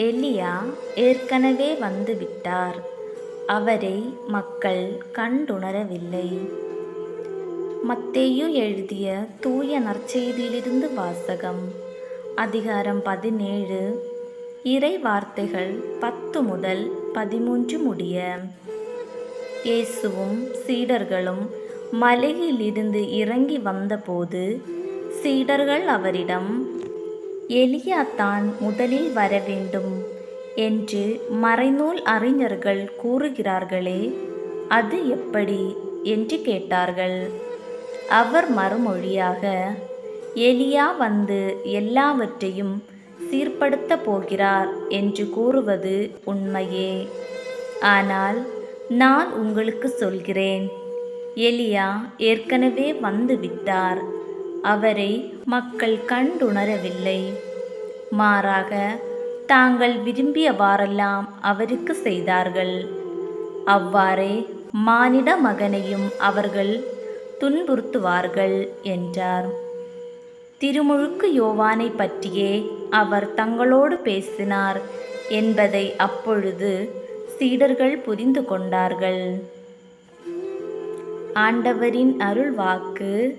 எலியா ஏற்கனவே வந்துவிட்டார். அவரை மக்கள் கண்டுணரவில்லை. மத்தேயு எழுதிய தூய நற்செய்தியிலிருந்து வாசகம் அதிகாரம் பதினேழு இறை வார்த்தைகள் பத்து முதல் பதிமூன்று முடிய. இயேசுவும் சீடர்களும் மலையிலிருந்து இறங்கி வந்தபோது சீடர்கள் அவரிடம் எலியா தான் முதலில் வர வேண்டும் என்று மறைநூல் அறிஞர்கள் கூறுகிறார்களே அது எப்படி? என்று கேட்டார்கள். அவர் மறுமொழியாக எலியா வந்து எல்லாவற்றையும் சீர்படுத்த போகிறார் என்று கூறுவது உண்மையே. ஆனால் நான் உங்களுக்கு சொல்கிறேன். எலியா ஏற்கனவே வந்து விட்டார். அவரை மக்கள் கண்டுணரவில்லை. மாறாக தாங்கள் விரும்பியவாறெல்லாம் அவருக்கு செய்தார்கள். அவ்வாறே மானிட மகனையும் அவர்கள் துன்புறுத்துவார்கள் என்றார். திருமுழுக்கு யோவானை பற்றியே அவர் தங்களோடு பேசினார் என்பதை அப்பொழுது சீடர்கள் புரிந்து கொண்டார்கள். ஆண்டவரின் அருள் வாக்கு